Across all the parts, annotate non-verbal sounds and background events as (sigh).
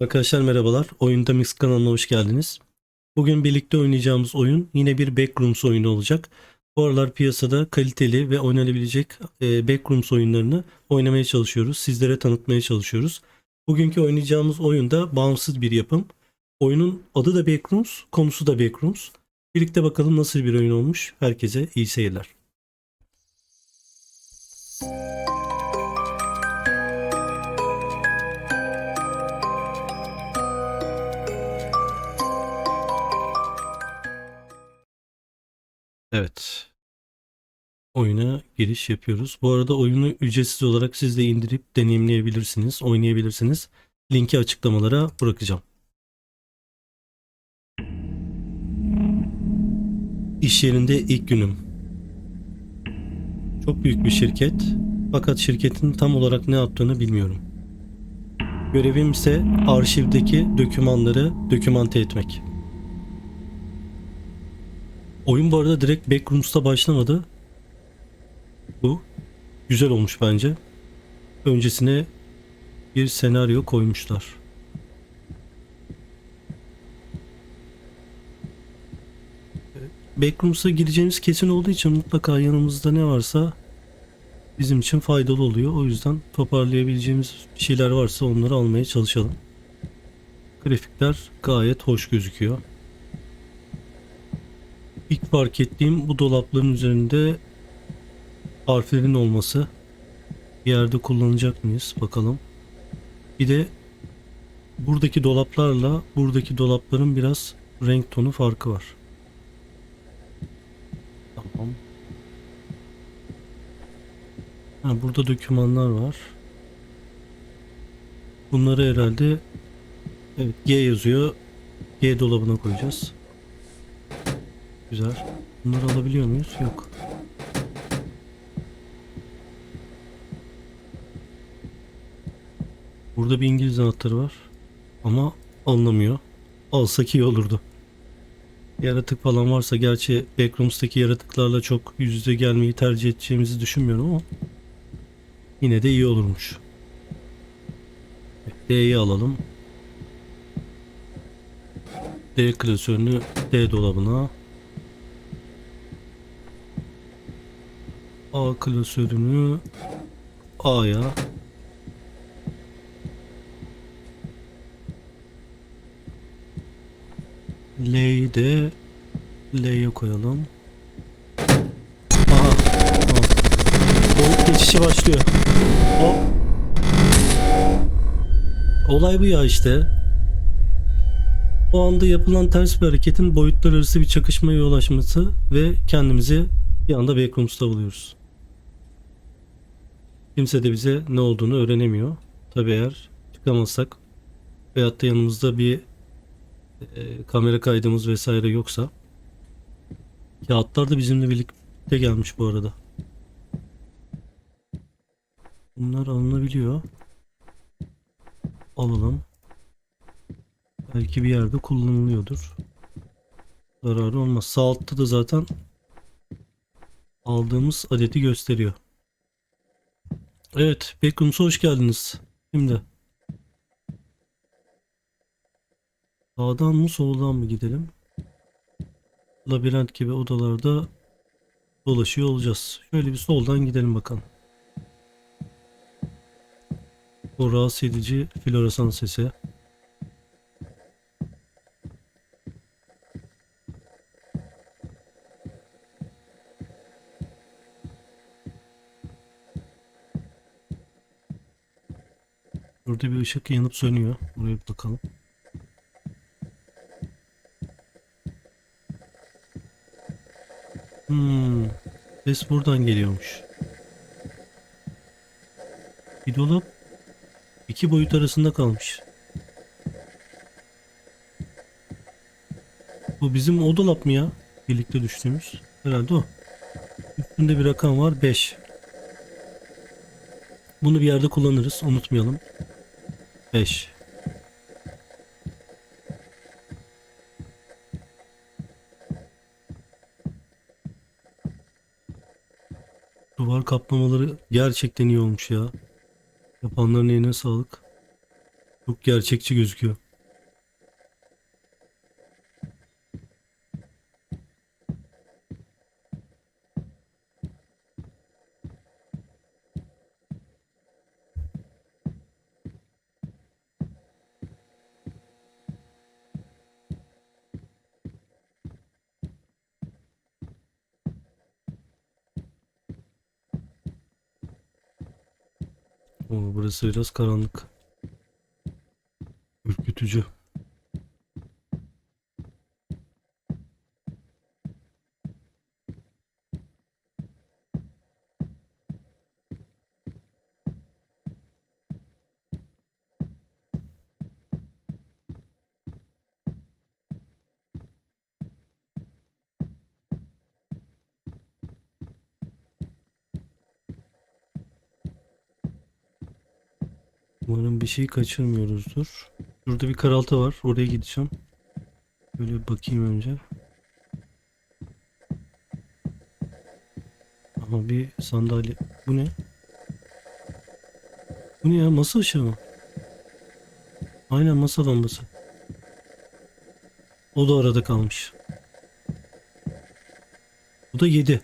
Arkadaşlar merhabalar. Oyunda Mix kanalına hoş geldiniz. Bugün birlikte oynayacağımız oyun yine bir Backrooms oyunu olacak. Bu aralar piyasada kaliteli ve oynanabilecek e, Backrooms oyunlarını oynamaya çalışıyoruz. Sizlere tanıtmaya çalışıyoruz. Bugünkü oynayacağımız oyun da bağımsız bir yapım. Oyunun adı da Backrooms, konusu da Backrooms. Birlikte bakalım nasıl bir oyun olmuş. Herkese iyi seyirler. Evet. Oyuna giriş yapıyoruz. Bu arada oyunu ücretsiz olarak siz de indirip deneyimleyebilirsiniz, oynayabilirsiniz. Linki açıklamalara bırakacağım. İş yerinde ilk günüm. Çok büyük bir şirket fakat şirketin tam olarak ne yaptığını bilmiyorum. Görevim ise arşivdeki dokümanları dokümante etmek. Oyun bu arada direkt Backrooms'ta başlamadı. Bu güzel olmuş bence. Öncesine bir senaryo koymuşlar. Backrooms'a gireceğimiz kesin olduğu için mutlaka yanımızda ne varsa bizim için faydalı oluyor. O yüzden toparlayabileceğimiz şeyler varsa onları almaya çalışalım. Grafikler gayet hoş gözüküyor. İlk fark ettiğim bu dolapların üzerinde harflerin olması. Bir yerde kullanacak mıyız bakalım. Bir de buradaki dolaplarla buradaki dolapların biraz renk tonu farkı var. Tamam. Ha, burada dokümanlar var. Bunları herhalde evet G yazıyor. G dolabına koyacağız. Güzel. Bunları alabiliyor muyuz? Yok. Burada bir İngiliz anahtarı var. Ama alınamıyor. Alsak iyi olurdu. Yaratık falan varsa gerçi Backrooms'taki yaratıklarla çok yüz yüze gelmeyi tercih edeceğimizi düşünmüyorum ama yine de iyi olurmuş. D'yi alalım. D klasörünü D dolabına A klasörünü A'ya L'yi de L'ye koyalım. Aha. Boyut geçişi başlıyor. Hop. Olay bu ya işte. O anda yapılan ters bir hareketin boyutlar arası bir çakışmaya yol açması ve kendimizi bir anda Backrooms'ta buluyoruz. Kimse de bize ne olduğunu öğrenemiyor. Tabi eğer çıkamazsak veyahut da yanımızda bir e, kamera kaydımız vesaire yoksa kağıtlar da bizimle birlikte gelmiş bu arada. Bunlar alınabiliyor. Alalım. Belki bir yerde kullanılıyordur. Zararı olmaz. Sağ altta da zaten aldığımız adeti gösteriyor. Evet, Backrooms'a hoş geldiniz. Şimdi sağdan mı soldan mı gidelim? Labirent gibi odalarda dolaşıyor olacağız. Şöyle bir soldan gidelim bakalım. O rahatsız edici floresan sesi. Burada bir ışık yanıp sönüyor. Buraya bir bakalım. Hmm. Ses buradan geliyormuş. Bir dolap iki boyut arasında kalmış. Bu bizim o dolap mı ya? Birlikte düştüğümüz. Herhalde o. Üstünde bir rakam var 5. Bunu bir yerde kullanırız. Unutmayalım. 5. Duvar kaplamaları gerçekten iyi olmuş ya. Yapanların eline sağlık. Çok gerçekçi gözüküyor. Burası biraz karanlık. Ürkütücü. Umarım bir şey kaçırmıyoruzdur. Şurada bir karaltı var. Oraya gideceğim. Böyle bakayım önce. Ama bir sandalye. Bu ne? Bu ne ya? Masa ışığı mı? Aynen masa lambası. O da arada kalmış. Bu da 7.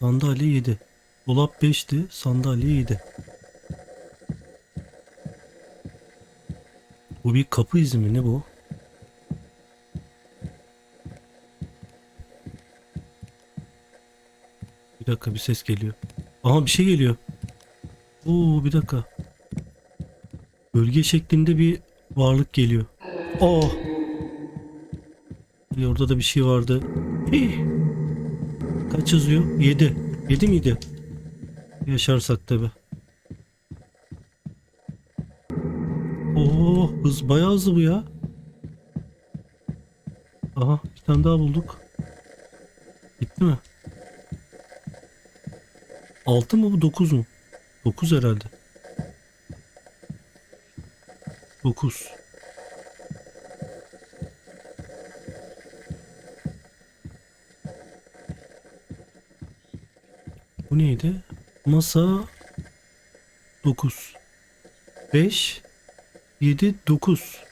Sandalye 7. Dolap 5'ti. Sandalye 7. Bir kapı izi mi ne bu? Bir dakika bir ses geliyor. Aha bir şey geliyor. Oo bir dakika. Bölge şeklinde bir varlık geliyor. Bir Orada da bir şey vardı. Hih. Kaç yazıyor? 7. 7 miydi? Yaşarsak tabi. Oo, hız bayağı hızlı bu ya. Aha, bir tane daha bulduk. Gitti mi? 6 mı bu 9 mu? 9 herhalde. 9. Bu neydi? Masa 9. 5 7 9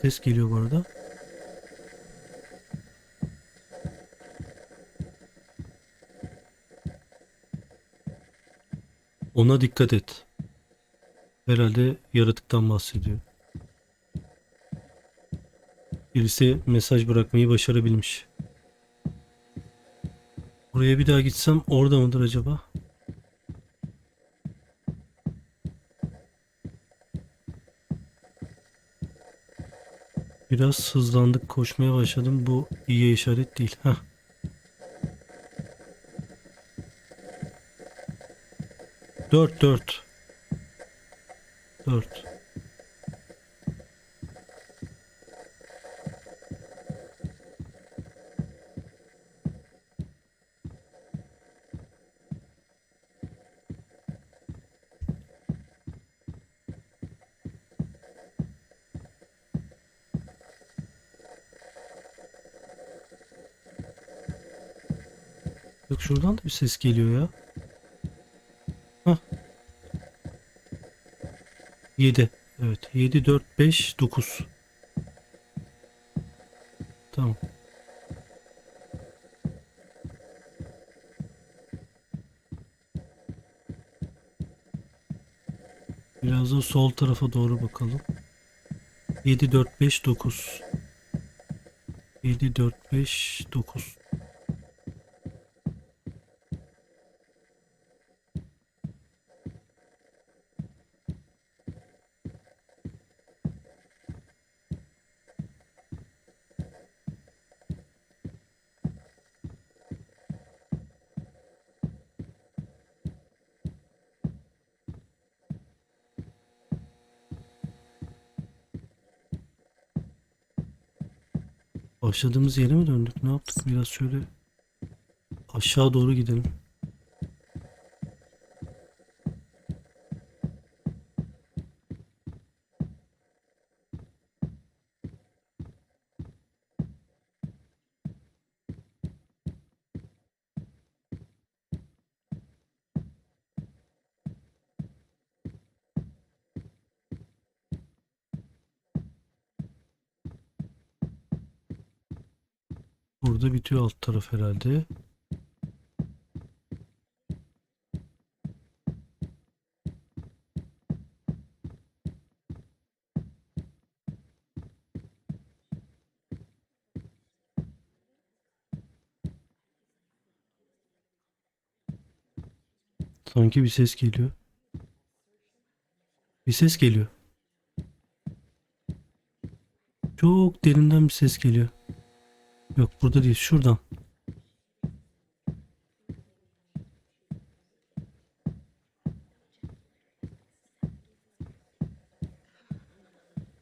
Ses geliyor bu arada. Ona dikkat et. Herhalde yaratıktan bahsediyor. Birisi mesaj bırakmayı başarabilmiş. Oraya bir daha gitsem orada mıdır acaba? Biraz hızlandık koşmaya başladım. Bu iyi işaret değil. Heh. Dört dört. Dört. Yok şuradan da bir ses geliyor ya. Hah. 7. Evet. 7, 4, 5, 9. Tamam. Biraz da sol tarafa doğru bakalım. 7, 4, 5, 9. 7, 4, 5, 9. Başladığımız yere mi döndük? Ne yaptık? Biraz şöyle aşağı doğru gidelim. Burada bitiyor alt taraf herhalde. Sanki bir ses geliyor. Bir ses geliyor. Çok derinden bir ses geliyor. Yok burada değil şuradan.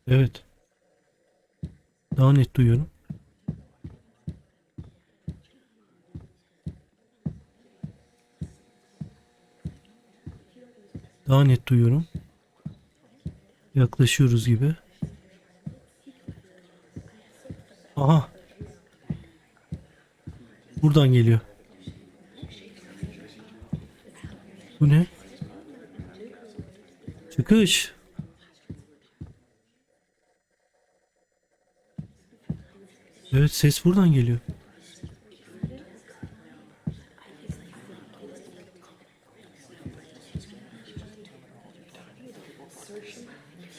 Evet. Daha net duyuyorum. Daha net duyuyorum. Yaklaşıyoruz gibi. Buradan geliyor. Bu ne? Çıkış. Evet ses buradan geliyor.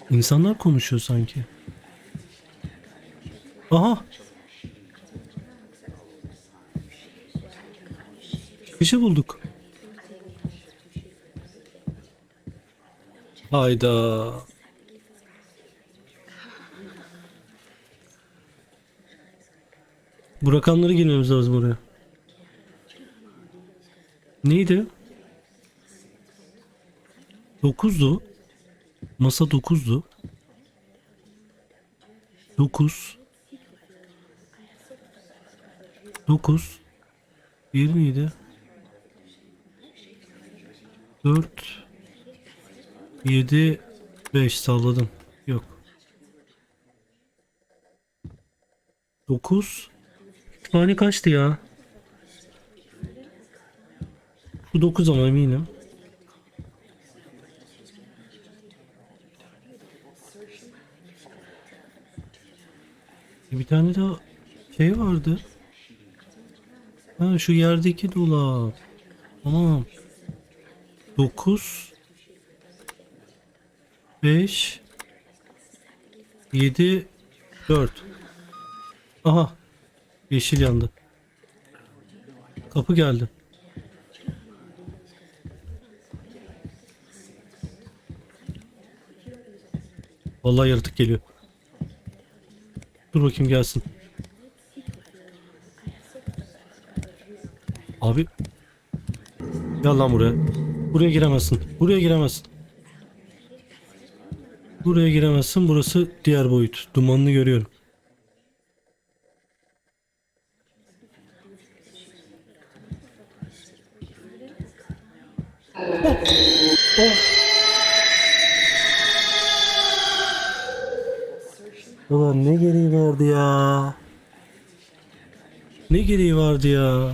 İnsanlar konuşuyor sanki. Aha. Çıkışı bulduk. Hayda. Bu rakamları girmemiz lazım oraya. Neydi? 9'du. Masa 9'du. 9 9 Diğeri neydi? 4 7 5 salladım. Yok. 9 Kütüphane kaçtı ya? Bu 9 ama eminim. Bir tane daha şey vardı. Ha şu yerdeki dolap. Tamam. 9 5 7 4 Aha. Yeşil yandı. Kapı geldi. Vallahi yaratık geliyor. Dur bakayım gelsin. Abi. Gel lan buraya. Buraya giremezsin. Buraya giremezsin. Buraya giremezsin. Burası diğer boyut. Dumanını görüyorum. Oh. Oh. Ulan ne gereği vardı ya? Ne gereği vardı ya?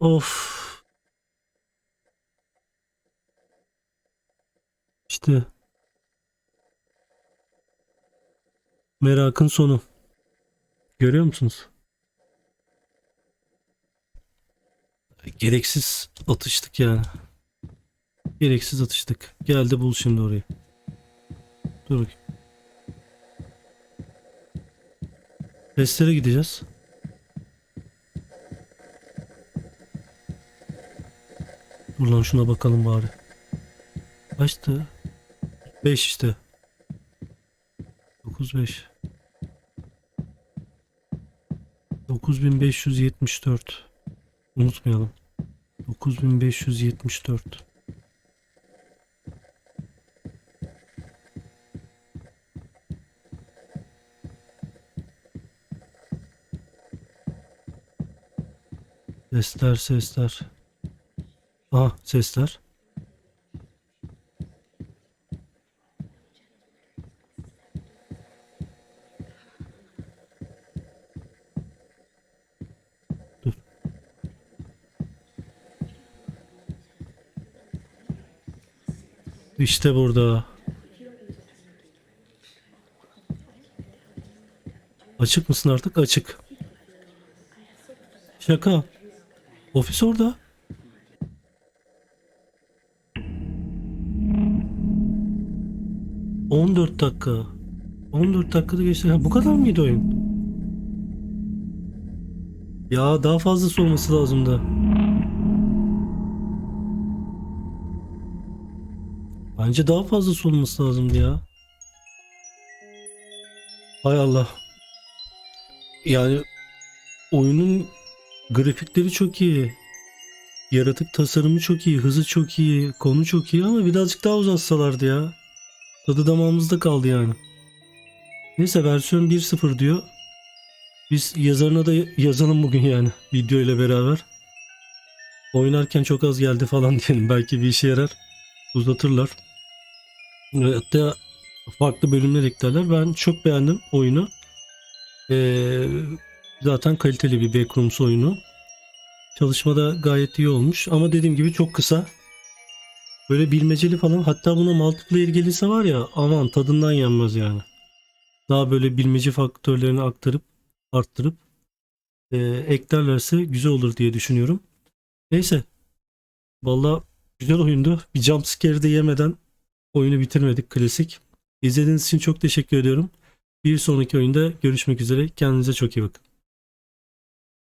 Of. İşte. Merakın sonu. Görüyor musunuz? Gereksiz atıştık yani. Gereksiz atıştık. Geldi bul şimdi orayı. Dur bakayım. Testlere gideceğiz. Dur lan şuna bakalım bari. Kaçtı? 5 işte. 9 5. 9574. Unutmayalım. 9574. Sesler sesler. Aha sesler. İşte burada. Açık mısın artık? Açık. Şaka. Ofis orada. ...14 dakika. 14 dakikada geçti. Ha, bu kadar mıydı oyun? Ya daha fazlası olması lazımdı. Bence daha fazlası olması lazımdı ya. Hay Allah. Yani oyunun grafikleri çok iyi. Yaratık tasarımı çok iyi, hızı çok iyi, konu çok iyi ama birazcık daha uzatsalardı ya. Tadı damağımızda kaldı yani. Neyse versiyon 1.0 diyor. Biz yazarına da yazalım bugün yani video ile beraber. Oynarken çok az geldi falan (laughs) diyelim. Belki bir işe yarar. Uzatırlar. Hatta farklı bölümler eklerler. Ben çok beğendim oyunu. Ee, zaten kaliteli bir Backrooms oyunu. Çalışmada gayet iyi olmuş ama dediğim gibi çok kısa. Böyle bilmeceli falan hatta buna multiplayer gelirse var ya aman tadından yenmez yani. Daha böyle bilmece faktörlerini aktarıp arttırıp e, eklerlerse güzel olur diye düşünüyorum. Neyse. Valla güzel oyundu. Bir jump scare de yemeden oyunu bitirmedik klasik. İzlediğiniz için çok teşekkür ediyorum. Bir sonraki oyunda görüşmek üzere. Kendinize çok iyi bakın.